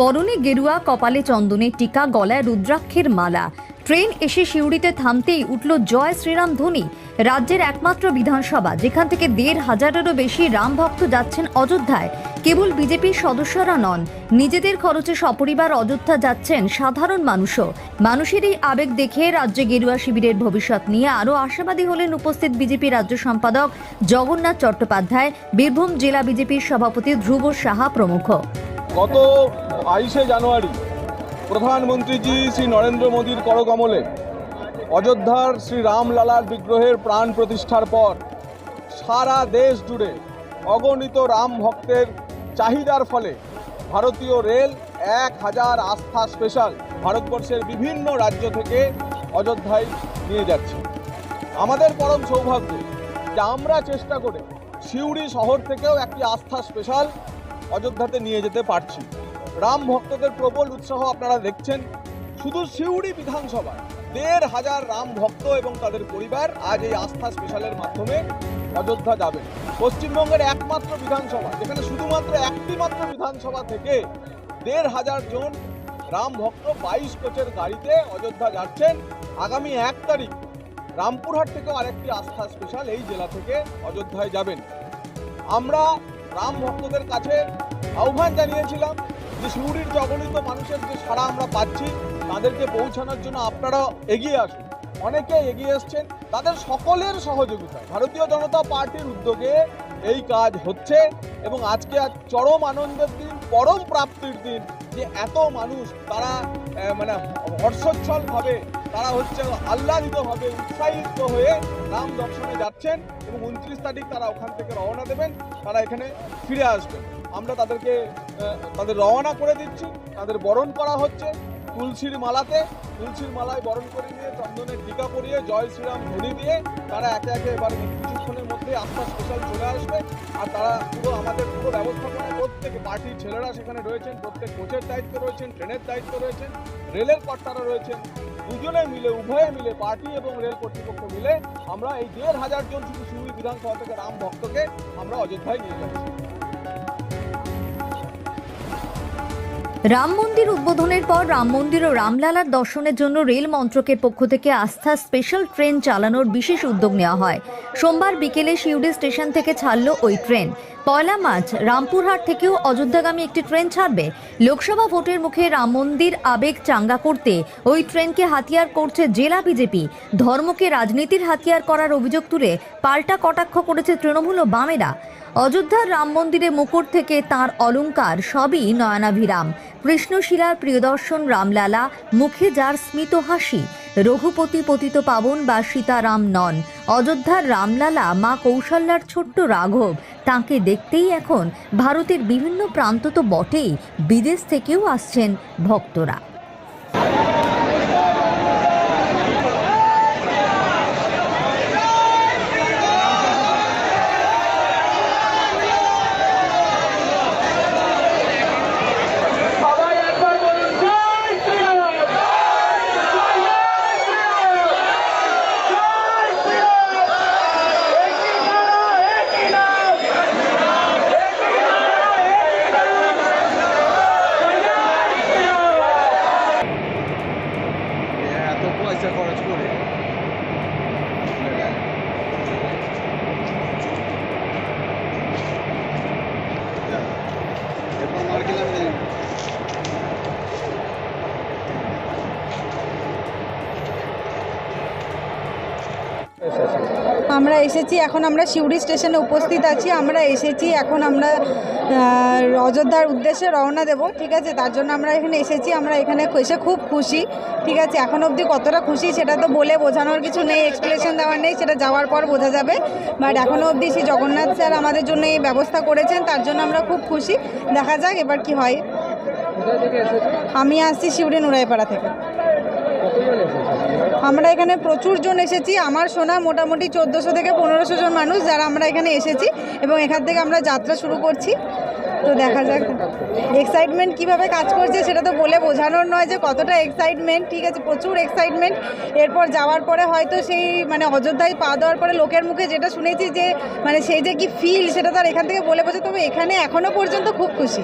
পরনে গেরুয়া, কপালে চন্দনের টিকা, গলায় রুদ্রাক্ষের মালা। ট্রেন এসে শিউড়িতে থামতেই উঠল জয় শ্রীরাম ধ্বনি। রাজ্যের একমাত্র বিধানসভা, যেখান থেকে দেড় হাজারেরও বেশি রাম ভক্ত যাচ্ছেন অযোধ্যায়। কেবল বিজেপির সদস্যরা নন, নিজেদের খরচে সপরিবার অযোধ্যা যাচ্ছেন সাধারণ মানুষও। মানুষের এই আবেগ দেখে রাজ্যে গেরুয়া শিবিরের ভবিষ্যৎ নিয়ে আরও আশাবাদী হলেন উপস্থিত বিজেপি রাজ্য সম্পাদক জগন্নাথ চট্টোপাধ্যায়, বীরভূম জেলা বিজেপির সভাপতি ধ্রুব সাহা প্রমুখ। গত বাইশে জানুয়ারি প্রধানমন্ত্রীজি শ্রী নরেন্দ্র মোদীর করকমলে অযোধ্যার শ্রী রামলালার বিগ্রহের প্রাণ প্রতিষ্ঠার পর সারা দেশ জুড়ে অগণিত রাম ভক্তের চাহিদার ফলে ভারতীয় রেল এক হাজার আস্থা স্পেশাল ভারতবর্ষের বিভিন্ন রাজ্য থেকে অযোধ্যায় নিয়ে যাচ্ছে। আমাদের পরম সৌভাগ্য যে আমরা চেষ্টা করে সিউড়ি শহর থেকেও একটি আস্থা স্পেশাল অযোধ্যাতে নিয়ে যেতে পারছি। রাম ভক্তদের প্রবল উৎসাহ আপনারা দেখছেন। শুধু সিউড়ি বিধানসভায় দেড় হাজার রাম ভক্ত এবং তাদের পরিবার আজ এই আস্থা স্পেশালের মাধ্যমে অযোধ্যা যাবেন পশ্চিমবঙ্গের একমাত্র বিধানসভা, যেখানে শুধুমাত্র একটি মাত্র বিধানসভা থেকে দেড় হাজার জন রাম ভক্ত বাইশ কোচের গাড়িতে অযোধ্যা যাচ্ছেন। আগামী এক তারিখ রামপুরহাট থেকেও আরেকটি আস্থা স্পেশাল এই জেলা থেকে অযোধ্যায় যাবেন। আমরা রাম ভক্তদের কাছে আহ্বান জানিয়েছিলাম যে শিউরির জগনিত মানুষের যে সাড়া আমরা পাচ্ছি, তাদেরকে পৌঁছানোর জন্য আপনারা এগিয়ে আসুন। অনেকে এগিয়ে এসছেন, তাদের সকলের সহযোগিতায় ভারতীয় জনতা পার্টির উদ্যোগে এই কাজ হচ্ছে এবং আজকে আজ চরম আনন্দের দিন, পরম প্রাপ্তির দিন যে এত মানুষ তারা মানে হর্ষোচ্ছলভাবে তারা হচ্ছে আহ্লাদিতভাবে উৎসাহিত হয়ে রাম দর্শনে যাচ্ছেন এবং উনত্রিশ তারিখ তারা ওখান থেকে রওনা দেবেন, তারা এখানে ফিরে আসবেন। আমরা তাদেরকে তাদের রওনা করে দিচ্ছি, তাদের বরণ করা হচ্ছে। তুলসীর মালাতে তুলসীর মালায় বরণ করে নিয়ে চন্দনের টিকা পরিয়ে জয় শ্রীরাম ধ্বনি দিয়ে তারা একে একে এবার কিছুক্ষণের মধ্যে আস্থা স্পেশাল চলে আসবে। আর তারা পুরো আমাদের পুরো ব্যবস্থাপনায় প্রত্যেক পার্টির ছেলেরা সেখানে রয়েছেন, প্রত্যেক কোচের দায়িত্ব রয়েছেন, ট্রেনের দায়িত্ব রয়েছেন, রেলের কর্তারা রয়েছেন। দুজনে মিলে, উভয়ে মিলে, পার্টি এবং রেল কর্তৃপক্ষ মিলে আমরা এই দেড় হাজার জন শুধু শিউড়ি বিধানসভা থেকে রাম ভক্তকে আমরা অযোধ্যায় নিয়ে যাচ্ছি। রাম মন্দির উদ্বোধনের পর রাম মন্দির ও রামলালার দর্শনের জন্য রেল মন্ত্রকের পক্ষ থেকে আস্থা স্পেশাল ট্রেন চালানোর বিশেষ উদ্যোগ নেওয়া হয়। সোমবার বিকেলে শিউড়ি স্টেশন থেকে ছাড়ল ওই ট্রেন। পয়লা মার্চ, রামপুরহাট থেকেও অযোধ্যাগামী একটি ট্রেন ছাড়বে। লোকসভা ভোটের মুখে রাম মন্দির আবেগ চাঙ্গা করতে ওই ট্রেনকে হাতিয়ার করছে জেলা বিজেপি। ধর্মকে রাজনীতির হাতিয়ার করার অভিযোগ তুলে পাল্টা কটাক্ষ করেছে তৃণমূল ও বামেরা। অযোধ্যার রাম মন্দিরে মুকুট থেকে তার অলঙ্কার সবই নয়নাভিরাম। কৃষ্ণশিলার প্রিয়দর্শন রামলালা, মুখে যার স্মিত হাসি, রঘুপতি পতিত পাবন বা সীতারাম নন। অযোধ্যার রামলালা মা কৌশল্যার ছোট্ট রাঘব, তাকে দেখতেই এখন ভারতের বিভিন্ন প্রান্ত তো বটেই, বিদেশ থেকেও আসছেন ভক্তরা সবাই একবার বলুন জয় শ্রীরাম জয় শ্রীরাম জয় শ্রীরাম একই নারা একই নাম একই নারা একই নাম জয় শ্রীরাম এত পয়সা খরচ করে এরপর মার খেলাম নেই আমরা এসেছি, এখন আমরা সিউড়ি স্টেশনে উপস্থিত আছি, আমরা এসেছি, এখন আমরা অযোধ্যার উদ্দেশ্যে রওনা দেব, ঠিক আছে? তার জন্য আমরা এখানে এসেছি, আমরা এখানে এসে খুব খুশি, ঠিক আছে? এখন অবধি কতটা খুশি সেটা তো বলে বোঝানোর কিছু নেই এক্সপ্লেনেশন দেওয়ার নেই, সেটা যাওয়ার পর বোঝা যাবে। বাট এখনও অবধি সেই জগন্নাথ স্যার আমাদের জন্য এই ব্যবস্থা করেছেন, তার জন্য আমরা খুব খুশি। দেখা যাক এবার কি হয়। আমি আসছি শিউড়ি নুরাইপাড়া থেকে। আমরা এখানে প্রচুর জন এসেছি। আমার শোনা মোটামুটি চোদ্দোশো থেকে পনেরোশো জন মানুষ যারা আমরা এখানে এসেছি এবং এখান থেকে আমরা যাত্রা শুরু করছি। তো দেখা যাক এক্সাইটমেন্ট কীভাবে কাজ করছে সেটা তো বলে বোঝানোর নয় যে কতটা এক্সাইটমেন্ট ঠিক আছে, প্রচুর এক্সাইটমেন্ট এরপর যাওয়ার পরে হয়তো সেই মানে অযোধ্যায় পা দেওয়ার পরে লোকের মুখে যেটা শুনেছি যে মানে সেই যে কি ফিল সেটা তো আর এখান থেকে বলে বোঝা তবে এখানে এখনও পর্যন্ত খুব খুশি।